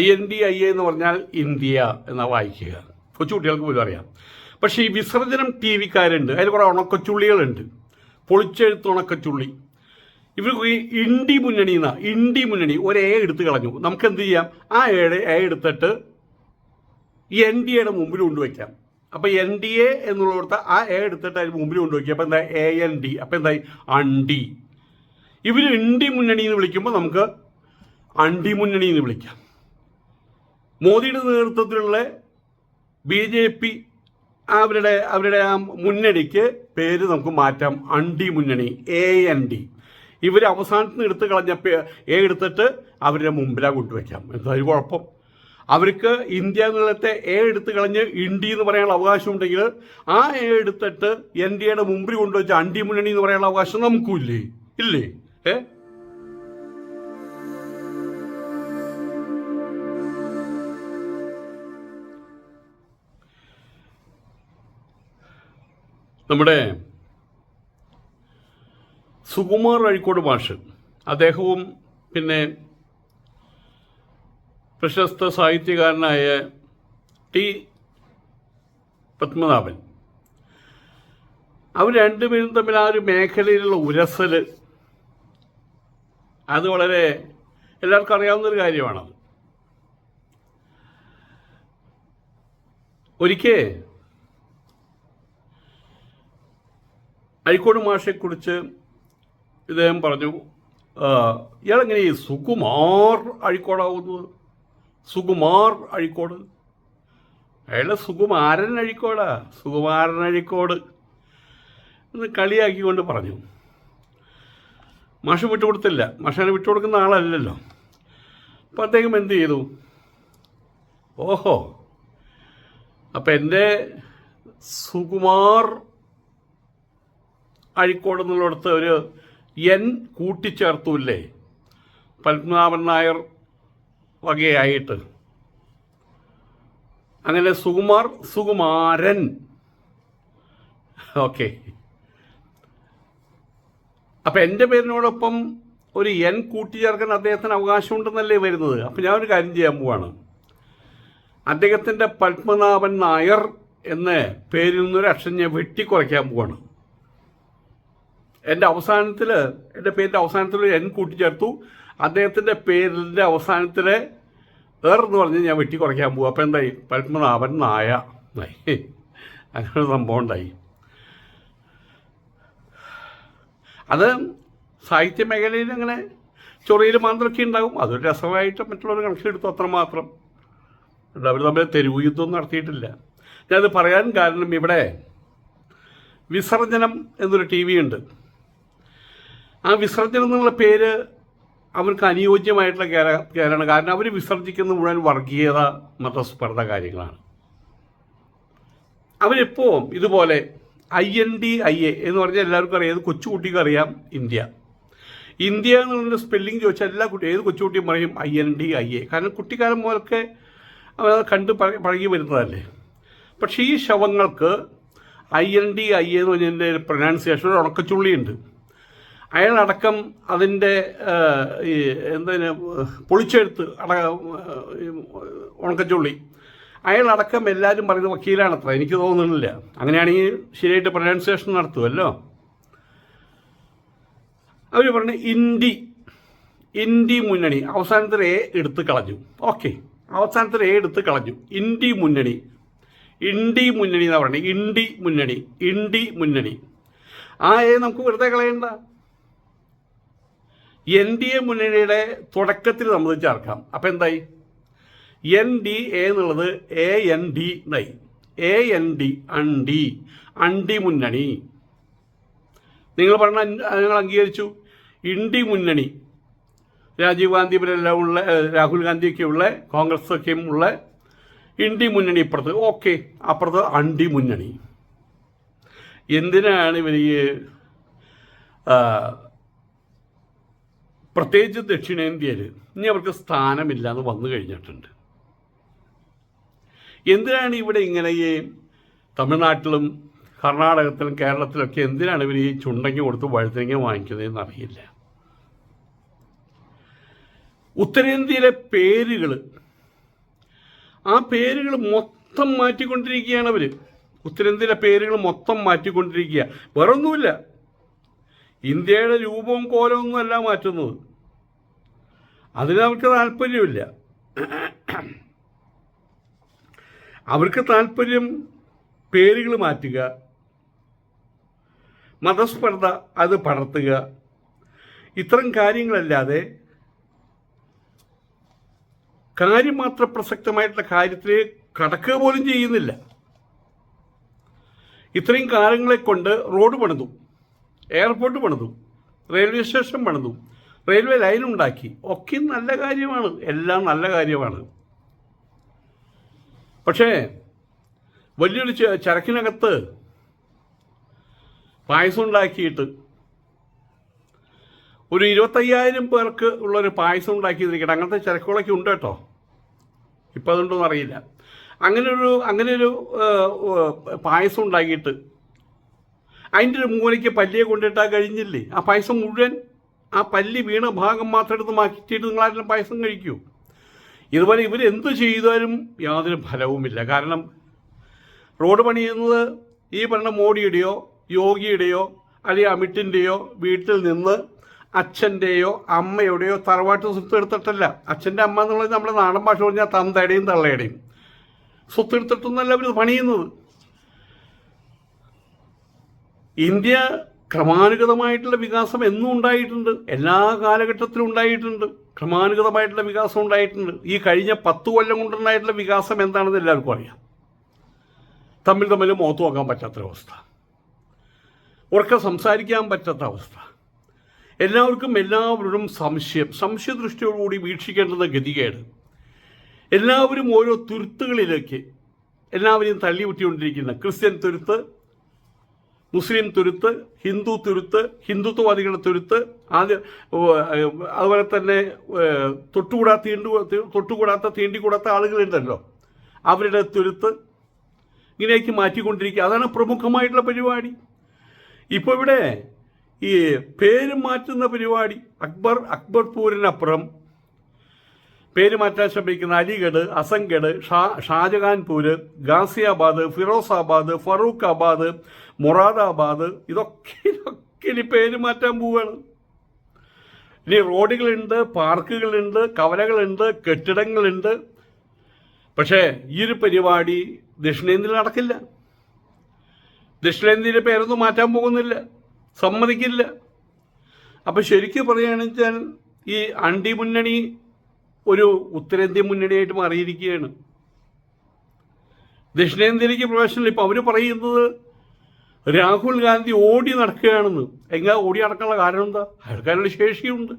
I N D I എന്ന് പറഞ്ഞാൽ India എന്നാ വായിക്കുക. കൊച്ചുകുട്ടികൾക്ക് പോലും അറിയാം. പക്ഷേ ഈ വിസർജനം ടി വിക്കാരുണ്ട്. അതിൽ കുറേ ഉണക്കച്ചുള്ളികളുണ്ട്. പൊളിച്ചെഴുത്ത് ഉണക്കച്ചുള്ളി. ഇവർ ഇണ്ടി മുന്നണി എന്നാ ഇണ്ടി മുന്നണി ഒരു എ എടുത്ത് കളഞ്ഞു. നമുക്ക് എന്ത് ചെയ്യാം? ആ ഏഴ് എ എടുത്തിട്ട് ഈ എൻ ഡി എയുടെ മുമ്പിൽ കൊണ്ടുവയ്ക്കാം അപ്പോൾ എൻ ഡി എ എന്നുള്ളിടത്ത് ആ എ എടുത്തിട്ട് അതിന് മുമ്പിൽ കൊണ്ടുവയ്ക്കുക അപ്പോൾ എന്താ? A N D. അപ്പോൾ എന്തായി? അണ്ടി. ഇവർ ഇണ്ടി മുന്നണി എന്ന് വിളിക്കുമ്പോൾ നമുക്ക് അണ്ടി മുന്നണി എന്ന് വിളിക്കാം. മോദിയുടെ നേതൃത്വത്തിലുള്ള ബി ജെ പി അവരുടെ അവരുടെ ആ മുന്നണിക്ക് പേര് നമുക്ക് മാറ്റാം. അണ്ടി മുന്നണി എ എൻ ഡി. ഇവർ അവസാനത്തിന് എടുത്ത് കളഞ്ഞ എ എടുത്തിട്ട് അവരുടെ മുമ്പിലാ കൊണ്ടുവയ്ക്കാം. എന്തായാലും കുഴപ്പം. അവർക്ക് ഇന്ത്യ എന്നുള്ളത്തെ എ എടുത്ത് കളഞ്ഞ് ഇണ്ടി എന്ന് പറയാനുള്ള അവകാശം ഉണ്ടെങ്കിൽ ആ എ എടുത്തിട്ട് എൻ ഡി എയുടെ മുമ്പിൽ കൊണ്ടുവച്ച അണ്ടി മുന്നണി എന്ന് പറയാനുള്ള അവകാശം നമുക്കും ഇല്ലേ ഇല്ലേ? ഏ? നമ്മുടെ സുകുമാർ അഴിക്കോട് മാഷ്. അദ്ദേഹവും പിന്നെ പ്രശസ്ത സാഹിത്യകാരനായ ടി പത്മനാഭൻ. അവർ രണ്ടുപേരും തമ്മിൽ ആ ഒരു മേഖലയിലുള്ള ഉരസൽ അത് വളരെ എല്ലാവർക്കും അറിയാവുന്ന ഒരു കാര്യമാണത്. ഒരിക്കൽ അഴിക്കോട് മാഷെക്കുറിച്ച് ഇദ്ദേഹം പറഞ്ഞു "ആ, ഇയാളെങ്ങനെ ഈ സുകുമാർ അഴിക്കോടാവുന്നത് സുകുമാർ അഴിക്കോട്. അയാളെ സുകുമാരൻ അഴിക്കോടാ സുകുമാരൻ അഴിക്കോട് എന്ന് കളിയാക്കിക്കൊണ്ട് പറഞ്ഞു. മാഷ് വിട്ടുകൊടുത്തില്ല. മാഷനെ വിട്ടുകൊടുക്കുന്ന ആളല്ലല്ലോ. അപ്പം അദ്ദേഹം എന്ത് ചെയ്തു? ഓഹോ. അപ്പം എന്റെ സുകുമാർ അഴിക്കോട് എന്നുള്ളിടത്ത് ഒരു എൻ കൂട്ടിച്ചേർത്തൂല്ലേ? പത്മനാഭൻ നായർ വകയായിട്ട്. അങ്ങനെ സുകുമാർ സുകുമാരൻ. ഓക്കെ. അപ്പം എന്റെ പേരിനോടൊപ്പം ഒരു എൻ കൂട്ടിച്ചേർക്കാൻ അദ്ദേഹത്തിന് അവകാശമുണ്ടെന്നല്ലേ വരുന്നത്? അപ്പം ഒരു കാര്യം ചെയ്യാൻ പോവാണ്. അദ്ദേഹത്തിന്റെ പത്മനാഭൻ നായർ എന്ന പേരിൽ നിന്നൊരു അക്ഷരം ഞാൻ വെട്ടിക്കുറയ്ക്കാൻ പോവാണ്. എന്റെ അവസാനത്തിൽ എന്റെ പേരിന്റെ അവസാനത്തിൽ എൻ കൂട്ടിച്ചേർത്തു. അദ്ദേഹത്തിന്റെ പേരിന്റെ അവസാനത്തിൽ ഏർ എന്ന് പറഞ്ഞ് ഞാൻ വെട്ടി കുറയ്ക്കാൻ പോകും അപ്പോൾ എന്തായി? പത്മനാഭൻ നായ അങ്ങനെ സംഭവം ഉണ്ടായി. അത് സാഹിത്യ മേഖലയിൽ അങ്ങനെ ചൊറിയിൽ മാത്രമൊക്കെ ഉണ്ടാകും അതൊരു രസമായിട്ട് മറ്റുള്ളവർ കണക്കിലെടുത്തു അത്രമാത്രം അവർ തമ്മിൽ തെരുവ് യുദ്ധം നടത്തിയിട്ടില്ല. ഞാനത് പറയാൻ കാരണം ഇവിടെ വിസർജനം എന്നൊരു ടി വി ഉണ്ട്. ആ വിസർജനം എന്നുള്ള പേര് അവർക്ക് അനുയോജ്യമായിട്ടുള്ള കേരളമാണ്. കാരണം അവർ വിസർജിക്കുന്ന മുഴുവൻ വർഗീയത മതസ്പർദ്ധ കാര്യങ്ങളാണ്. അവരെപ്പോഴും ഇതുപോലെ I N D I A എന്ന് പറഞ്ഞാൽ എല്ലാവർക്കും അറിയാം. ഏത് കൊച്ചുകുട്ടിക്കും അറിയാം ഇന്ത്യ. ഇന്ത്യ എന്നുള്ള സ്പെല്ലിംഗ് ചോദിച്ചാൽ എല്ലാ കുട്ടി ഏത് കൊച്ചുകുട്ടിയും പറയും I N D I A. കാരണം കുട്ടിക്കാലം പോലൊക്കെ അവർ കണ്ട് പഴ- പഴകി വരുന്നതല്ലേ. പക്ഷേ ഈ ശവങ്ങൾക്ക് ഐ എൻ ഡി ഐ എന്ന് പറഞ്ഞതിന്റെ പ്രൊനൗൺസിയേഷൻ ഉണക്കച്ചുള്ളിയുണ്ട്. അയാളടക്കം അതിന്റെ ഈ എന്തിന് പൊളിച്ചെഴുത്ത് അട ഉണക്കച്ചുള്ളി. അയാളടക്കം എല്ലാവരും പറയുന്നത് വക്കീലാണത്ര. എനിക്ക് തോന്നുന്നില്ല. അങ്ങനെയാണെങ്കിൽ ശരിയായിട്ട് പ്രൊനൗൺസിയേഷൻ നടത്തുമല്ലോ അവർ പറഞ്ഞു ഇന്ത്യ ഇന്ത്യ മുന്നണി. അവസാനത്തിൽ എ എടുത്ത് കളഞ്ഞു. ഓക്കെ. അവസാനത്തിൽ എ എടുത്ത് കളഞ്ഞു. ഇന്ത്യ മുന്നണി. ഇന്ത്യ മുന്നണി എന്നാ പറയുന്നത് ഇന്ത്യ മുന്നണി. ഇന്ത്യ മുന്നണി. ആ എ നമുക്ക് വെറുതെ കളയണ്ട. എൻ ഡി എ മുന്നണിയുടെ തുടക്കത്തിൽ നമ്മൾ ചേർക്കാം. അപ്പം എന്തായി? എൻ ഡി എ എന്നുള്ളത് എ എൻ ഡി എന്നായി എ എൻ ഡി അണ്ടി അണ്ടി മുന്നണി. നിങ്ങൾ പറഞ്ഞ നിങ്ങൾ അംഗീകരിച്ചു. ഇണ്ടി മുന്നണി. രാജീവ് ഗാന്ധി ഇവരെല്ലാം ഉള്ള രാഹുൽ ഗാന്ധിയൊക്കെ ഉള്ള കോൺഗ്രസ് ഒക്കെയും ഉള്ള ഇണ്ടി മുന്നണി ഇപ്പുറത്ത്. ഓക്കെ അപ്പുറത്ത് അണ്ടി മുന്നണി. എന്തിനാണ് ഇവർ പ്രത്യേകിച്ച് ദക്ഷിണേന്ത്യയിൽ ഇനി അവർക്ക് സ്ഥാനമില്ല എന്ന് വന്നു കഴിഞ്ഞിട്ടുണ്ട്. എന്തിനാണ് ഇവിടെ ഇങ്ങനെ ഈ തമിഴ്നാട്ടിലും കർണാടകത്തിലും കേരളത്തിലൊക്കെ എന്തിനാണ് ഇവർ ഈ ചുണ്ടങ്ങി കൊടുത്ത് വഴുതനങ്ങ വാങ്ങിക്കുന്നതെന്ന് അറിയില്ല. ഉത്തരേന്ത്യയിലെ പേരുകൾ ആ പേരുകൾ മൊത്തം മാറ്റിക്കൊണ്ടിരിക്കുകയാണ് അവർ ഉത്തരേന്ത്യയിലെ പേരുകൾ മൊത്തം മാറ്റിക്കൊണ്ടിരിക്കുക. വേറൊന്നുമില്ല. ഇന്ത്യയുടെ രൂപവും കോലവും അല്ല മാറ്റുന്നത് അതിന് അവർക്ക് താല്പര്യമില്ല. അവർക്ക് താല്പര്യം പേരുകൾ മാറ്റുക മതസ്പർദ്ധ അത് പടർത്തുക ഇത്തരം കാര്യങ്ങളല്ലാതെ കാര്യമാത്ര പ്രസക്തമായിട്ടുള്ള കാര്യത്തിൽ കടക്കുക പോലും ചെയ്യുന്നില്ല. ഇത്രയും കാലങ്ങളെ കൊണ്ട് റോഡ് പണിതു. എയർപോർട്ട് പണിതു. റെയിൽവേ സ്റ്റേഷൻ പണിതു. റെയിൽവേ ലൈൻ ഉണ്ടാക്കി. ഒക്കെ നല്ല കാര്യമാണ്. എല്ലാം നല്ല കാര്യമാണ്. പക്ഷേ വലിയൊരു ചരക്കിനകത്ത് പായസം ഉണ്ടാക്കിയിട്ട് ഒരു ഇരുപത്തയ്യായിരം പേർക്ക് ഉള്ളൊരു പായസം ഉണ്ടാക്കിയിരിക്കട്ടെ അങ്ങനത്തെ ചരക്കുകളൊക്കെ ഉണ്ട് കേട്ടോ. ഇപ്പം അതുണ്ടോ അറിയില്ല. അങ്ങനെ ഒരു അങ്ങനെ ഒരു പായസം ഉണ്ടാക്കിയിട്ട് അതിന്റെ ഒരു മൂലയ്ക്ക് പല്ലിയെ കൊണ്ടിട്ടാൽ കഴിഞ്ഞില്ലേ? ആ പായസം മുഴുവൻ ആ പല്ലി വീണ ഭാഗം മാത്രം എടുത്ത് മാറ്റിയിട്ട് നിങ്ങളാരെങ്കിലും പായസം കഴിക്കൂ? ഇതുപോലെ ഇവർ എന്ത് ചെയ്താലും യാതൊരു ഫലവുമില്ല. കാരണം റോഡ് പണിയുന്നത് ഈ പറഞ്ഞ മോഡിയുടെയോ യോഗിയുടെയോ അല്ലെങ്കിൽ അമിട്ടിന്റെയോ വീട്ടിൽ നിന്ന് അച്ഛന്റെയോ അമ്മയുടെയോ തറവാട്ട് സ്വത്ത് എടുത്തിട്ടല്ല. അച്ഛന്റെ അമ്മ എന്നുള്ളത് നമ്മുടെ നാടൻ ഭാഷ പറഞ്ഞാൽ തന്തയുടെയും തള്ളയുടെയും. സ്വത്ത് എടുത്തിട്ടൊന്നല്ല അവർ പണിയുന്നത്. ഇന്ത്യ ക്രമാനുഗതമായിട്ടുള്ള വികാസം എന്നും ഉണ്ടായിട്ടുണ്ട്. എല്ലാ കാലഘട്ടത്തിലും ഉണ്ടായിട്ടുണ്ട്. ക്രമാനുഗതമായിട്ടുള്ള വികാസം ഉണ്ടായിട്ടുണ്ട്. ഈ കഴിഞ്ഞ പത്ത് കൊല്ലം കൊണ്ടുണ്ടായിട്ടുള്ള വികാസം എന്താണെന്ന് എല്ലാവർക്കും അറിയാം. തമ്മിൽ തമ്മിൽ മുഖത്ത് നോക്കാൻ പറ്റാത്തൊരവസ്ഥ ഉറക്കെ സംസാരിക്കാൻ പറ്റാത്ത അവസ്ഥ. എല്ലാവർക്കും എല്ലാവരോടും സംശയം സംശയദൃഷ്ടിയോടുകൂടി വീക്ഷിക്കേണ്ടത് ഗതികേട്. എല്ലാവരും ഓരോ തുരുത്തുകളിലേക്ക് എല്ലാവരെയും തള്ളിവിട്ടിക്കൊണ്ടിരിക്കുന്ന ക്രിസ്ത്യൻ തുരുത്ത് മുസ്ലിം തുരുത്ത് ഹിന്ദു തുരുത്ത് ഹിന്ദുത്വവാദികളുടെ തുരുത്ത് ആദ്യ അതുപോലെ തന്നെ തൊട്ടുകൂടാ തീണ്ടു തൊട്ടുകൂടാത്ത തീണ്ടിക്കൂടാത്ത ആളുകളുണ്ടല്ലോ. അവരുടെ തുരുത്ത് ഇങ്ങനെയൊക്കെ മാറ്റിക്കൊണ്ടിരിക്കുക. അതാണ് പ്രമുഖമായിട്ടുള്ള പരിപാടി. ഇപ്പോൾ ഇവിടെ ഈ പേര് മാറ്റുന്ന പരിപാടി അക്ബർ അക്ബർപൂരിനപ്പുറം പേര് മാറ്റാൻ ശ്രമിക്കുന്ന അലിഗഡ് അസംഗഡ് ഷാ ഷാജഹാൻപൂര് ഗാസിയാബാദ് ഫിറോസാബാദ് ഫറൂഖാബാദ് മൊറാദാബാദ് ഇതൊക്കെ ഇതൊക്കെ ഇനി പേര് മാറ്റാൻ പോവുകയാണ് ഇനി റോഡുകളുണ്ട് പാർക്കുകളുണ്ട് കവലകളുണ്ട് കെട്ടിടങ്ങളുണ്ട്. പക്ഷേ ഈ ഒരു പരിപാടി ദക്ഷിണേന്ത്യയിൽ നടക്കില്ല. ദക്ഷിണേന്ത്യയിലെ പേരൊന്നും മാറ്റാൻ പോകുന്നില്ല. സമ്മതിക്കില്ല. അപ്പം ശരിക്കും പറയുകയാണെന്ന് വെച്ചാൽ ഈ അണ്ടി മുന്നണി ഒരു ഉത്തരേന്ത്യ മുന്നണിയായിട്ട് മാറിയിരിക്കുകയാണ്. ദക്ഷിണേന്ത്യയിലേക്ക് പ്രവേശനം ഇപ്പം അവർ പറയുന്നത് രാഹുൽ ഗാന്ധി ഓടി നടക്കുകയാണെന്ന്. എങ്ങനെ ഓടി നടക്കാനുള്ള കാരണം എന്താ? അയാൾക്കാരുടെ ശേഷിയുണ്ട്.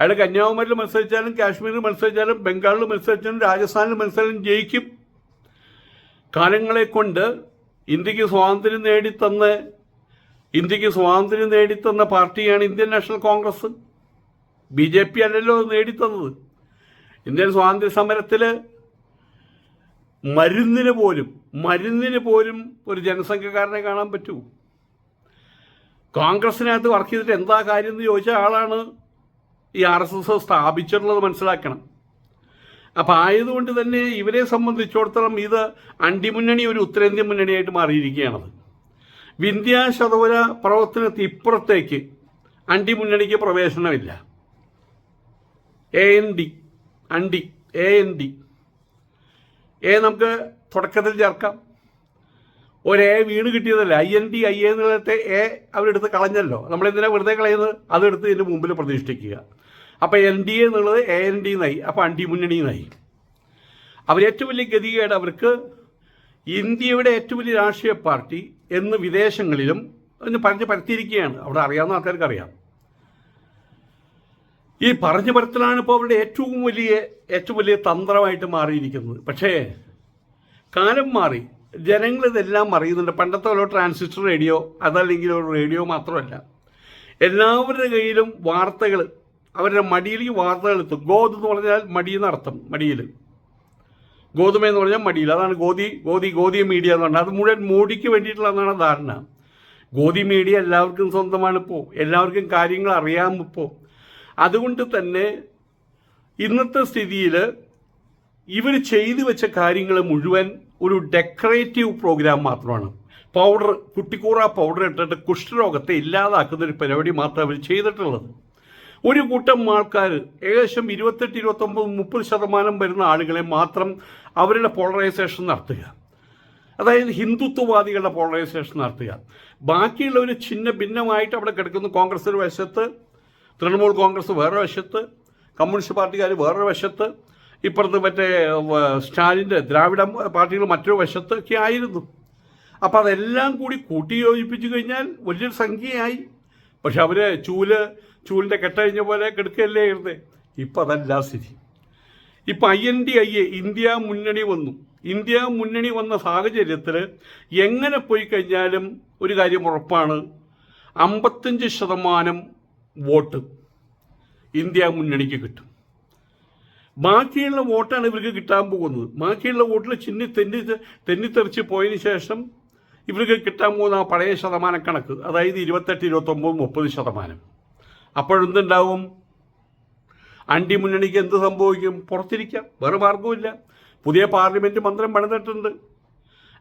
അയാൾ കന്യാകുമാരിയിൽ മത്സരിച്ചാലും കാശ്മീരിൽ മത്സരിച്ചാലും ബംഗാളിൽ മത്സരിച്ചാലും രാജസ്ഥാനിൽ മത്സരിച്ചാലും ജയിക്കും. കാലങ്ങളെ കൊണ്ട് ഇന്ത്യയ്ക്ക് സ്വാതന്ത്ര്യം നേടിത്തന്ന ഇന്ത്യയ്ക്ക് സ്വാതന്ത്ര്യം നേടിത്തന്ന പാർട്ടിയാണ് Indian national congress. B J P അല്ലല്ലോ നേടിത്തന്നത്. ഇന്ത്യൻ സ്വാതന്ത്ര്യ സമരത്തിൽ മരുന്നിന് പോലും മരുന്നിന് പോലും ഒരു ജനസംഖ്യക്കാരനെ കാണാൻ പറ്റൂ. കോൺഗ്രസിനകത്ത് വർക്ക് ചെയ്തിട്ട് എന്താ കാര്യം എന്ന് ചോദിച്ച ആളാണ് ഈ ആർ എസ് എസ് സ്ഥാപിച്ചിട്ടുള്ളത് മനസ്സിലാക്കണം. അപ്പം ആയതുകൊണ്ട് തന്നെ ഇവരെ സംബന്ധിച്ചിടത്തോളം ഇത് അണ്ടിമുന്നണി ഒരു ഉത്തരേന്ത്യൻ മുന്നണിയായിട്ട് മാറിയിരിക്കുകയാണത്. വിന്ധ്യ ശതവര പർവതത്തിനകത്ത് ഇപ്പുറത്തേക്ക് അണ്ടിമുന്നണിക്ക് പ്രവേശനമില്ല. A N D. അണ്ടി എ എൻ ഡി എ നമുക്ക് തുടക്കത്തിൽ ചേർക്കാം. ഒരു എ വീണ് കിട്ടിയതല്ല. ഐ എൻ ഡി ഐ എന്നുള്ളത്തെ എ അവരെടുത്ത് കളഞ്ഞല്ലോ. നമ്മളെന്തിനാ വെറുതെ കളയുന്നത്? അതെടുത്ത് ഇതിന്റെ മുമ്പിൽ പ്രതിഷ്ഠിക്കുക. അപ്പോൾ എൻ ഡി എ എന്നുള്ളത് എ എൻ ഡി എന്നായി. അപ്പോൾ അണ്ടി മുന്നണി എന്നായി. അവർ ഏറ്റവും വലിയ ഗതികേട് അവർക്ക് ഇന്ത്യയുടെ ഏറ്റവും വലിയ രാഷ്ട്രീയ പാർട്ടി എന്ന് വിദേശങ്ങളിലും പറഞ്ഞ് പരത്തിയിരിക്കുകയാണ്. അവിടെ അറിയാവുന്ന ആൾക്കാർക്ക് അറിയാം ഈ പറഞ്ഞു പരത്തലാണ് ഇപ്പോൾ അവരുടെ ഏറ്റവും വലിയ ഏറ്റവും വലിയ തന്ത്രമായിട്ട് മാറിയിരിക്കുന്നത്. പക്ഷേ കാലം മാറി. ജനങ്ങൾ ഇതെല്ലാം അറിയുന്നുണ്ട്. പണ്ടത്തെ ഓരോ ട്രാൻസിസ്റ്റർ റേഡിയോ അതല്ലെങ്കിൽ ഒരു റേഡിയോ മാത്രമല്ല. എല്ലാവരുടെ കയ്യിലും വാർത്തകൾ അവരുടെ മടിയിലേക്ക് വാർത്തകൾ എത്തും. ഗോത് എന്ന് പറഞ്ഞാൽ മടി എന്നർത്ഥം മടിയിൽ ഗോതുമ എന്ന് പറഞ്ഞാൽ മടിയിൽ അതാണ് ഗോതി ഗോതി ഗോതി മീഡിയ എന്ന് പറഞ്ഞാൽ. അത് മുഴുവൻ മോഡിക്ക് വേണ്ടിയിട്ടുള്ളതാണ് ധാരണ. ഗോതി മീഡിയ എല്ലാവർക്കും സ്വന്തമാണ് ഇപ്പോൾ എല്ലാവർക്കും കാര്യങ്ങൾ അറിയാം ഇപ്പോൾ അതുകൊണ്ട് തന്നെ ഇന്നത്തെ സ്ഥിതിയിൽ ഇവർ ചെയ്തു വെച്ച കാര്യങ്ങൾ മുഴുവൻ ഒരു decorative program powder. Cuticura powder powder ഇട്ടിട്ട് കുഷ്ഠരോഗത്തെ ഇല്ലാതാക്കുന്ന ഒരു പരിപാടി മാത്രമേ അവർ ചെയ്തിട്ടുള്ളത്. ഒരു കൂട്ടം ആൾക്കാർ ഏകദേശം ഇരുപത്തെട്ട് ഇരുപത്തൊമ്പത് മുപ്പത് ശതമാനം വരുന്ന ആളുകളെ മാത്രം അവരുടെ പോളറൈസേഷൻ നടത്തുക. അതായത് ഹിന്ദുത്വവാദികളുടെ പോളറൈസേഷൻ നടത്തുക. ബാക്കിയുള്ളവർ ചിന്ന ഭിന്നമായിട്ട് അവിടെ കിടക്കുന്നു. കോൺഗ്രസ് വശത്ത് തൃണമൂൽ കോൺഗ്രസ് വേറൊരു വശത്ത് കമ്മ്യൂണിസ്റ്റ് പാർട്ടിക്കാർ വേറൊരു വശത്ത് ഇപ്പുറത്ത് മറ്റേ സ്റ്റാലിന്റെ ദ്രാവിഡ പാർട്ടികൾ മറ്റൊരു വശത്ത് ഒക്കെ ആയിരുന്നു. അപ്പോൾ അതെല്ലാം കൂടി കൂട്ടി യോജിപ്പിച്ചു കഴിഞ്ഞാൽ വലിയൊരു സംഖ്യയായി. പക്ഷെ അവർ ചൂൽ ചൂലിന്റെ കെട്ടഴിഞ്ഞ പോലെ കിടക്കുകയല്ലേ ഇരുന്നത് ഇപ്പം അതല്ല സ്ഥിതി. ഇപ്പം I N D I A India മുന്നണി വന്നു. ഇന്ത്യ മുന്നണി വന്ന സാഹചര്യത്തിൽ എങ്ങനെ പോയി കഴിഞ്ഞാലും ഒരു കാര്യം ഉറപ്പാണ്. അമ്പത്തഞ്ച് ശതമാനം വോട്ട് ഇന്ത്യ മുന്നണിക്ക് കിട്ടും. ബാക്കിയുള്ള വോട്ടാണ് ഇവർക്ക് കിട്ടാൻ പോകുന്നത്. ബാക്കിയുള്ള വോട്ടിൽ ചിന്നി തെന്നി തെന്നിത്തെറിച്ച് പോയതിന് ശേഷം ഇവർക്ക് കിട്ടാൻ പോകുന്ന ആ പഴയ ശതമാന കണക്ക് അതായത് ഇരുപത്തെട്ട് ഇരുപത്തൊമ്പത് മുപ്പത് ശതമാനം. അപ്പോഴെന്തുണ്ടാവും? അണ്ടി മുന്നണിക്ക് എന്ത് സംഭവിക്കും? പുറത്തിരിക്കാം. വേറെ മാർഗവുമില്ല പുതിയ പാർലമെന്റ് മന്ത്രം പണിതിട്ടുണ്ട്.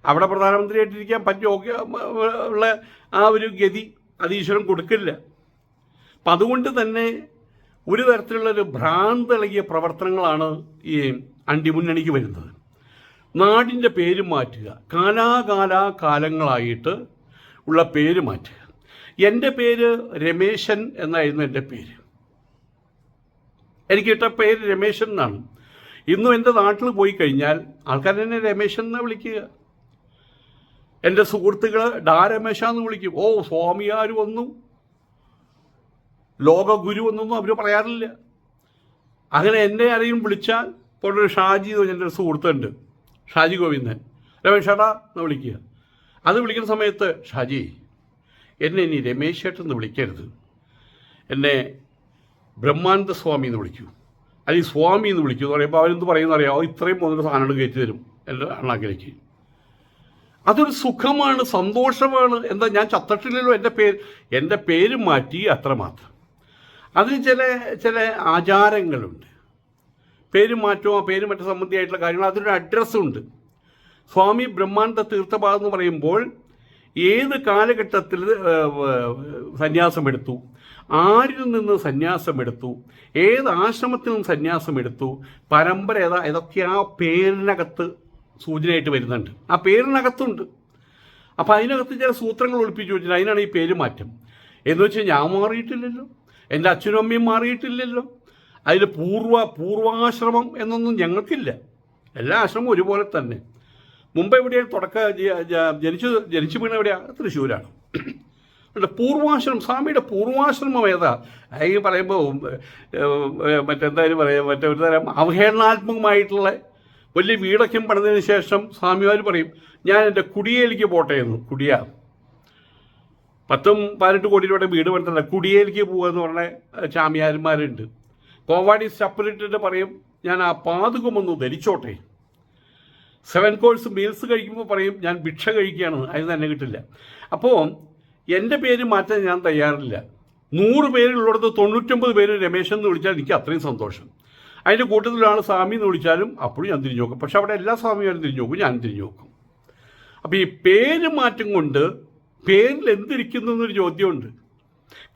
അവിടെ പ്രധാനമന്ത്രിയായിട്ടിരിക്കാൻ പറ്റും ഉള്ള ആ ഒരു ഗതി അത് ഈശ്വരൻ കൊടുക്കില്ല. അപ്പം അതുകൊണ്ട് തന്നെ ഒരു തരത്തിലുള്ളൊരു ഭ്രാന്തിളകിയ പ്രവർത്തനങ്ങളാണ് ഈ അണ്ടിമുന്നണിക്ക് വരുന്നത്. നാടിന്റെ പേര് മാറ്റുക കാലാകാല കാലങ്ങളായിട്ട് ഉള്ള പേര് മാറ്റുക. എന്റെ പേര് രമേശൻ എന്നായിരുന്നു എന്റെ പേര്. എനിക്ക് ഇട്ട പേര് രമേശൻ എന്നാണ്. ഇന്നും എന്റെ നാട്ടിൽ പോയി കഴിഞ്ഞാൽ ആൾക്കാർ എന്നെ രമേശൻ എന്നാണ് വിളിക്കുക. എന്റെ സുഹൃത്തുക്കൾ ഡാ രമേശ എന്ന് വിളിക്കും. ഓ സ്വാമിയാർ വന്നു. ലോകഗുരു എന്നൊന്നും അവർ പറയാറില്ല. അങ്ങനെ എന്നെ ആരെയും വിളിച്ചാൽ ഇപ്പോൾ ഒരു ഷാജി എന്ന് എന്റെ ഒരു സുഹൃത്തുണ്ട് ഷാജി ഗോവിന്ദൻ. രമേശേട്ടാ എന്ന് വിളിക്കുക. അത് വിളിക്കുന്ന സമയത്ത് ഷാജി എന്നെ ഇനി രമേശ് ചേട്ടൻ എന്ന് വിളിക്കരുത്. എന്നെ ബ്രഹ്മാനന്ദ സ്വാമി എന്ന് വിളിക്കൂ. അല്ലെങ്കിൽ സ്വാമി എന്ന് വിളിക്കൂ എന്ന് പറയുമ്പോൾ അവരെന്ത് പറയുന്ന അറിയാമോ ഇത്രയും മൂന്നര സാധനങ്ങൾ കയറ്റി തരും എന്റെ അണ്ണാക്കിലേക്ക്. അതൊരു സുഖമാണ് സന്തോഷമാണ്. എന്താ ഞാൻ ചത്തട്ടില്ലല്ലോ എന്റെ പേര് എന്റെ പേര് മാറ്റി അത്രമാത്രം. അതിന് ചില ചില ആചാരങ്ങളുണ്ട്. പേര് മാറ്റവും ആ പേര് മറ്റു സംബന്ധിയായിട്ടുള്ള കാര്യങ്ങൾ അതിനൊരു അഡ്രസ്സുണ്ട് സ്വാമി ബ്രഹ്മാനന്ദ തീർത്ഥപാദ എന്ന് പറയുമ്പോൾ ഏത് കാലഘട്ടത്തിൽ സന്യാസമെടുത്തു? ആരിൽ നിന്ന് സന്യാസമെടുത്തു? ഏത് ആശ്രമത്തിൽ നിന്ന് സന്യാസമെടുത്തു? പരമ്പര ഏതാ ഏതൊക്കെ ആ പേരിനകത്ത് സൂചനയായിട്ട് വരുന്നുണ്ട്. ആ പേരിനകത്തുണ്ട്. അപ്പം അതിനകത്ത് ചില സൂത്രങ്ങൾ ഒളിപ്പിച്ചു വെച്ചിട്ടുണ്ട്. അതിനാണ് ഈ പേര് മാറ്റം എന്ന് വെച്ചാൽ ഞാൻ മാറിയിട്ടില്ലല്ലോ. എന്റെ അച്ഛനും അമ്മയും മാറിയിട്ടില്ലല്ലോ. അതിൽ പൂർവ പൂർവാശ്രമം എന്നൊന്നും ഞങ്ങൾക്കില്ല. എല്ലാ ആശ്രമവും ഒരുപോലെ തന്നെ. മുമ്പ് എവിടെയാണ് തുടക്ക ജനിച്ചു ജനിച്ചു വീണ എവിടെയാണ് തൃശ്ശൂരാണ്. അല്ല പൂർവാശ്രമം സ്വാമിയുടെ പൂർവാശ്രമം ഏതാ? ഈ പറയുമ്പോൾ മറ്റെന്തായാലും പറയാം മറ്റേ ഒരു തരം അവഹേളനാത്മകമായിട്ടുള്ള വലിയ വീടൊക്കെ പണിതിന് ശേഷം സ്വാമിമാർ പറയും ഞാൻ എന്റെ കുടിയേലിക്ക് പോട്ടെ എന്ന്. പത്തും പതിനെട്ട് കോടി രൂപയുടെ വീട് കുടിയേലിക്ക് പോകുക എന്ന് പറഞ്ഞ ചാമിയാന്മാരുണ്ട് കോവാടി സെപ്പറേറ്റഡ് പറയും ഞാൻ ആ പാതുകമൊന്ന് ധരിച്ചോട്ടെ. സെവൻ കോഴ്സ് മീൽസ് കഴിക്കുമ്പോൾ പറയും ഞാൻ ഭിക്ഷ കഴിക്കുകയാണ് അതിന് തന്നെ കിട്ടില്ല. അപ്പോൾ എന്റെ പേര് മാറ്റാൻ ഞാൻ തയ്യാറില്ല. നൂറ് പേരുള്ളിടത്ത് തൊണ്ണൂറ്റൊമ്പത് പേര് രമേശൻ എന്ന് വിളിച്ചാൽ എനിക്ക് അത്രയും സന്തോഷം. അതിന്റെ കൂട്ടത്തിലാണ് സ്വാമി എന്ന് വിളിച്ചാലും അപ്പോഴും ഞാൻ തിരിഞ്ഞു നോക്കും. പക്ഷെ അവിടെ എല്ലാ സ്വാമിമാരും തിരിഞ്ഞു നോക്കും ഞാൻ തിരിഞ്ഞു നോക്കും. അപ്പോൾ ഈ പേര് മാറ്റം കൊണ്ട് പേരിൽ എന്തിരിക്കുന്നു എന്നൊരു ചോദ്യമുണ്ട്.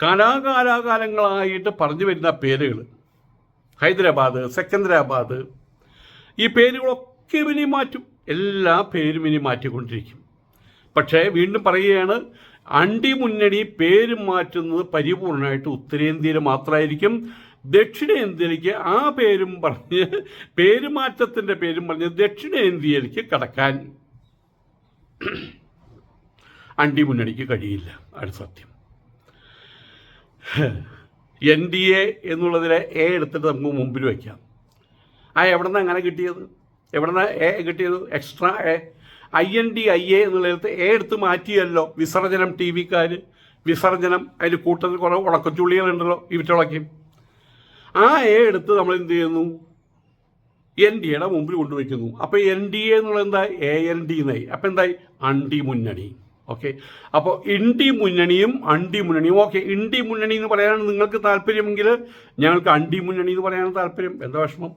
കാലാകാലാകാലങ്ങളായിട്ട് പറഞ്ഞു വരുന്ന പേരുകൾ. ഹൈദരാബാദ് സെക്കന്ദരാബാദ് ഈ പേരുകളൊക്കെ ഇനി മാറ്റും. എല്ലാ പേരും ഇനി മാറ്റിക്കൊണ്ടിരിക്കും. പക്ഷേ വീണ്ടും പറയുകയാണ് അണ്ടി മുന്നണി പേര് മാറ്റുന്നത് പരിപൂർണമായിട്ട് ഉത്തരേന്ത്യയിൽ മാത്രമായിരിക്കും. ദക്ഷിണേന്ത്യയിലേക്ക് ആ പേരും പറഞ്ഞ് പേരുമാറ്റത്തിന്റെ പേരും പറഞ്ഞ് ദക്ഷിണേന്ത്യയിലേക്ക് കടക്കാൻ. അണ്ടി മുന്നണിക്ക് കഴിയില്ല. അത് സത്യം. എൻ ഡി എ എന്നുള്ളതിലെ എ എടുത്തിട്ട് നമുക്ക് മുമ്പിൽ വയ്ക്കാം. ആ എവിടെ നിന്ന് അങ്ങനെ കിട്ടിയത്? എവിടെ നിന്ന് എ കിട്ടിയത്? Extra A. I N D I A എന്നുള്ളിടത്ത് എ എടുത്ത് മാറ്റിയല്ലോ വിസർജനം ടി വിക്കാർ വിസർജനം അതിൽ കൂട്ടത്തിൽ കുറേ ഉടക്കച്ചുള്ളികളുണ്ടല്ലോ ഇവറ്റളക്കും ആ എ എടുത്ത് നമ്മൾ എന്ത് ചെയ്യുന്നു? എൻ ഡി എയുടെ മുമ്പിൽ കൊണ്ടുവയ്ക്കുന്നു. അപ്പോൾ എൻ ഡി എ എന്നുള്ളത് എന്താ? എ എൻ ഡി എന്നായി അപ്പോൾ എന്തായി? അണ്ടി മുന്നണി ഓക്കെ അപ്പോൾ ഇണ്ടി മുന്നണിയും അണ്ടി മുന്നണിയും. ഓക്കെ ഇണ്ടി മുന്നണി എന്ന് പറയാനാണ് നിങ്ങൾക്ക് താല്പര്യമെങ്കിൽ ഞങ്ങൾക്ക് അണ്ടി മുന്നണി എന്ന് പറയാനാണ് താല്പര്യം. എന്താ വിഷമം?